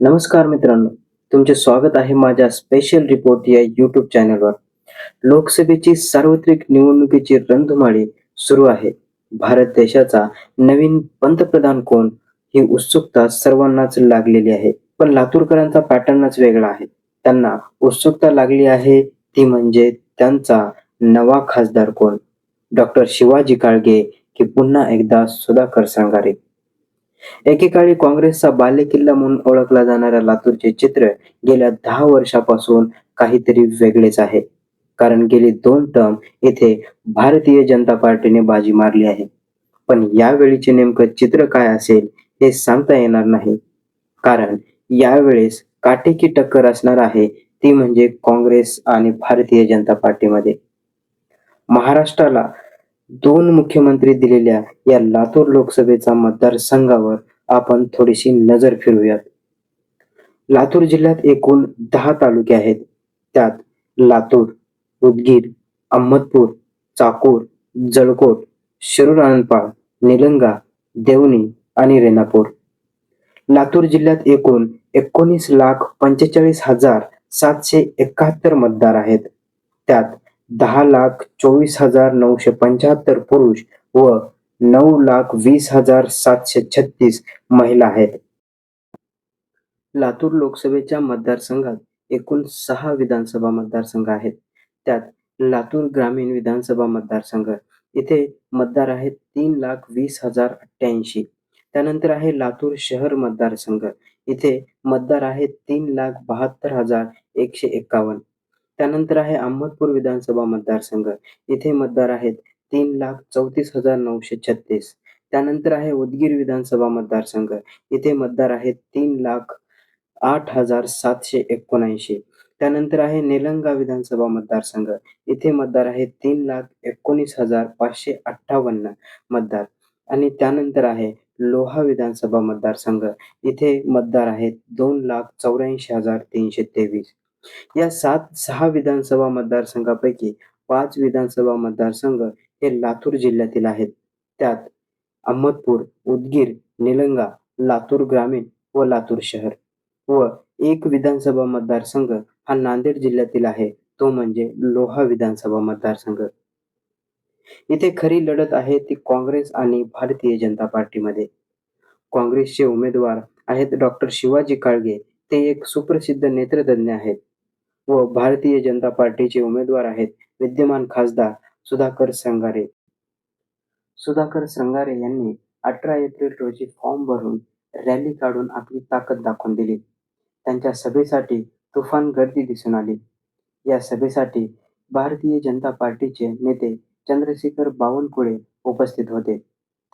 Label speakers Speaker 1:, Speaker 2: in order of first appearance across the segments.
Speaker 1: नमस्कार मित्रांनो तुमचे स्वागत आहे माझ्या स्पेशल रिपोर्ट या युट्यूब चॅनलवर लोकसभेची सार्वत्रिक निवडणुकीची रणधुमाळी सुरू आहे. भारत देशाचा नवीन पंतप्रधान कोण ही उत्सुकता सर्वांनाच लागलेली आहे. पण लातूरकरांचा पॅटर्नच वेगळा आहे. त्यांना उत्सुकता लागली आहे ती म्हणजे त्यांचा नवा खासदार कोण? डॉक्टर शिवाजी काळगे की पुन्हा एकदा सुधाकर सांगारे? एकेकाळी काँग्रेसचा बालेकिल्ला म्हणून ओळखला जाणाऱ्या लातूरचे चित्र गेल्या दहा वर्षापासून काहीतरी वेगळेच आहे. कारण गेली दोन टर्म येथे भारतीय जनता पार्टीने बाजी मारली आहे. पण यावेळीचे नेमकं चित्र काय असेल हे सांगता येणार नाही. कारण यावेळेस काटेकी टक्कर असणार आहे ती म्हणजे काँग्रेस आणि भारतीय जनता पार्टीमध्ये. महाराष्ट्राला दोन मुख्यमंत्री दिलेल्या या लातूर लोकसभेचा मतदारसंघावर आपण थोडीशी नजर फिरूयात लातूर जिल्ह्यात एकूण दहा तालुके आहेत. त्यात लातूर उदगीर अहमदपूर चाकूर जळकोट शिरूर आनंदपाळ निलंगा देवणी आणि रेणापूर. लातूर जिल्ह्यात एकूण एकोणीस लाख पंचेचाळीस हजार सातशे एकाहत्तर मतदार आहेत. त्यात दहा लाख चोवीस हजार नऊशे पंच्याहत्तर पुरुष व नऊ लाख वीस हजार सातशे छत्तीस महिला आहेत. लातूर लोकसभेच्या मतदारसंघात एकूण सहा विधानसभा मतदारसंघ आहेत. त्यात लातूर ग्रामीण विधानसभा मतदारसंघ इथे मतदार आहेत तीन लाख वीस हजार अठ्ठ्याऐंशी. त्यानंतर आहे लातूर शहर मतदारसंघ इथे मतदार आहेत तीन लाख बहात्तर हजार एकशे एक्कावन्न त्यानंतर आहे अहमदपूर विधानसभा मतदारसंघ. इथे मतदार आहेत तीन लाख चौतीस हजार नऊशे छत्तीस. त्यानंतर आहे उदगीर विधानसभा मतदारसंघ. इथे मतदार आहेत तीन लाख आठ हजार सातशे एकोणऐंशी. त्यानंतर आहे निलंगा विधानसभा मतदारसंघ. इथे मतदार आहेत तीन लाख एकोणीस हजार पाचशे अठ्ठावन्न मतदार. आणि त्यानंतर आहे लोहा विधानसभा मतदारसंघ. इथे मतदार आहेत दोन लाख चौऱ्याऐंशी हजार तीनशे तेवीस. या सात सहा विधानसभा मतदारसंघापैकी पाच विधानसभा मतदारसंघ हे लातूर जिल्ह्यातील आहेत. त्यात अहमदपूर उदगीर निलंगा लातूर ग्रामीण व लातूर शहर. व एक विधानसभा मतदारसंघ हा नांदेड जिल्ह्यातील आहे. तो म्हणजे लोहा विधानसभा मतदारसंघ. इथे खरी लढत आहे ती काँग्रेस आणि भारतीय जनता पार्टीमध्ये. काँग्रेसचे उमेदवार आहेत डॉक्टर शिवाजी काळगे. ते एक सुप्रसिद्ध नेत्रतज्ञ आहेत. व भारतीय जनता पार्टीचे उमेदवार आहेत विद्यमान खासदार सुधाकर संगारे. सुधाकर संगारे यांनी अठरा एप्रिल रोजी फॉर्म भरून रॅली काढून आपली ताकद दाखवून दिली. त्यांच्या सभेसाठी तुफान गर्दी दिसून आली. या सभेसाठी भारतीय जनता पार्टीचे नेते चंद्रशेखर बावनकुळे उपस्थित होते.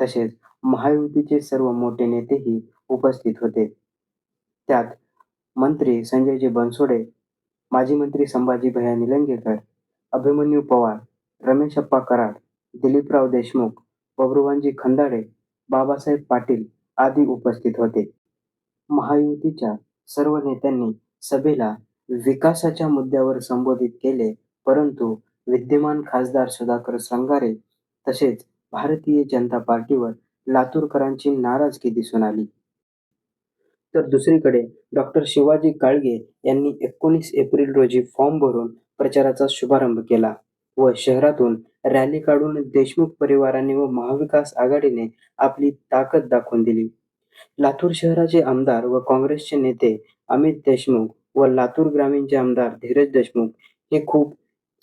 Speaker 1: तसेच महायुतीचे सर्व मोठे नेतेही उपस्थित होते. त्यात मंत्री संजयजी बनसोडे माजी मंत्री संभाजी भैया निलंगेकर अभिमन्यू पवार रमेश अप्पा कराड दिलीपराव देशमुख बबरुवांजी खंदाडे बाबासाहेब पाटील आदी उपस्थित होते. महायुतीच्या सर्व नेत्यांनी सभेला विकासाच्या मुद्द्यावर संबोधित केले परंतु विद्यमान खासदार सुधाकर संगारे तसेच भारतीय जनता पार्टीवर लातूरकरांची नाराजगी दिसून आली. तर दुसरीकडे डॉक्टर शिवाजी काळगे यांनी एकोणीस एप्रिल रोजी फॉर्म भरून प्रचाराचा शुभारंभ केला व शहरातून रॅली काढून देशमुख परिवाराने व महाविकास आघाडीने आपली ताकद दाखवून दिली. लातूर शहराचे आमदार व काँग्रेसचे नेते अमित देशमुख व लातूर ग्रामीणचे आमदार धीरज देशमुख हे खूप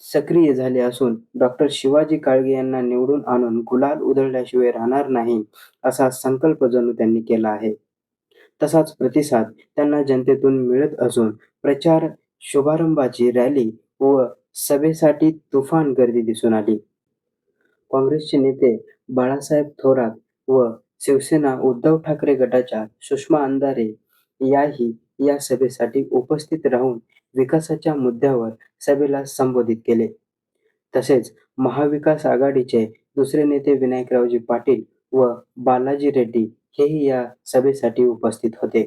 Speaker 1: सक्रिय झाले असून डॉक्टर शिवाजी काळगे यांना निवडून आणून गुलाल उधळल्याशिवाय राहणार नाही असा संकल्प जणू त्यांनी केला आहे. तसाच प्रतिसाद त्यांना जनतेतून मिळत असून प्रचार शुभारंभाची रॅली व सभेसाठी तुफान गर्दी दिसून आली. काँग्रेसचे नेते बाळासाहेब थोरात व शिवसेना उद्धव ठाकरे गटाच्या सुषमा अंधारे याही या सभेसाठी उपस्थित राहून विकासाच्या मुद्द्यावर सभेला संबोधित केले. तसेच महाविकास आघाडीचे दुसरे नेते विनायकरावजी पाटील व बालाजी रेड्डी हेही या सभेसाठी उपस्थित होते.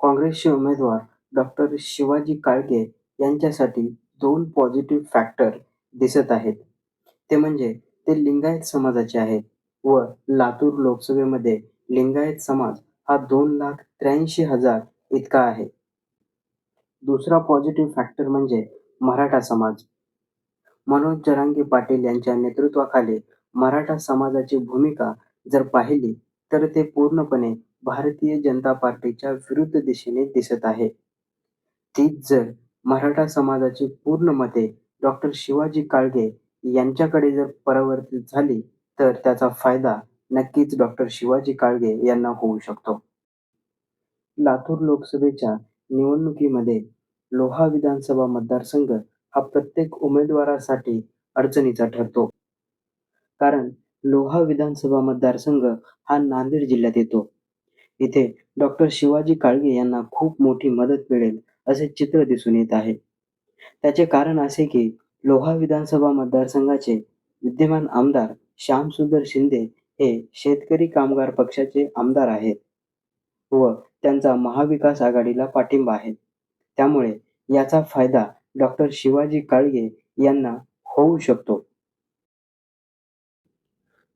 Speaker 1: काँग्रेसचे उमेदवार डॉक्टर शिवाजी काळगे यांच्यासाठी दोन पॉझिटिव्ह फॅक्टर दिसत आहेत. ते म्हणजे ते लिंगायत समाजाचे आहेत व लातूर लोकसभेमध्ये लिंगायत समाज हा दोन लाख त्र्याऐंशी हजार इतका आहे. दुसरा पॉझिटिव्ह फॅक्टर म्हणजे मराठा समाज. मनोज जरांगे पाटील यांच्या नेतृत्वाखाली मराठा समाजाची भूमिका जर पाहिली तर ते पूर्णपणे भारतीय जनता पार्टीच्या विरुद्ध दिशेने दिसत आहे. तीच जर मराठा समाजाची पूर्ण मते डॉक्टर शिवाजी काळगे यांच्याकडे जर परावर्तित झाली तर त्याचा फायदा नक्कीच डॉक्टर शिवाजी काळगे यांना होऊ शकतो. लातूर लोकसभेच्या निवडणुकीमध्ये लोहा विधानसभा मतदारसंघ हा प्रत्येक उमेदवारासाठी अडचणीचा ठरतो. कारण लोहा विधानसभा मतदारसंघ हा नांदेड जिल्ह्यात येतो. इथे डॉक्टर शिवाजी काळगे यांना खूप मोठी मदत मिळेल असे चित्र दिसून येत आहे. त्याचे कारण असे की लोहा विधानसभा मतदारसंघाचे विद्यमान आमदार श्यामसुंदर शिंदे हे शेतकरी कामगार पक्षाचे आमदार आहेत व त्यांचा महाविकास आघाडीला पाठिंबा आहे. त्यामुळे याचा फायदा डॉक्टर शिवाजी काळगे यांना होऊ शकतो.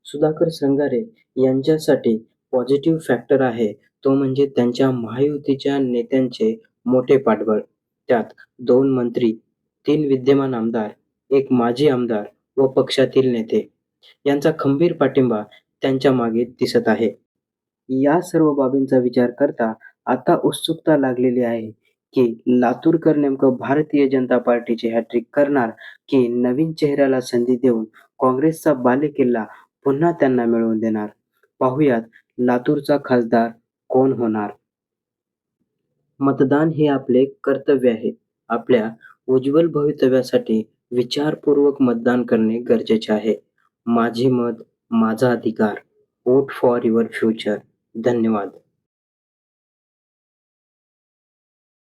Speaker 1: सुधाकर संगारे यांच्यासाठी पॉझिटिव्ह फॅक्टर आहे. तो म्हणजे त्यांच्या महायुतीच्या नेत्यांचे मोठे पाठबळ. त्यात दोन मंत्री तीन विद्यमान आमदार एक माजी आमदार व पक्षातील नेते. यांचा खंबीर पाठिंबा त्यांच्या मागे दिसत आहे. या सर्व बाबींचा विचार करता आता उत्सुकता लागलेली आहे की लातूरकर नेमकं भारतीय जनता पार्टीची हॅट्रिक करणार की नवीन चेहऱ्याला संधी देऊन काँग्रेसचा बालेकिल्ला पुन्हा त्यांना मिळवून देणार. पाहुयात लातूरचा खासदार कोण होणार? मतदान हे आपले कर्तव्य आहे. आपल्या उज्ज्वल भवितव्यासाठी विचारपूर्वक मतदान करणे गरजेचे आहे. माझे मत माझा अधिकार. Vote for your future. धन्यवाद.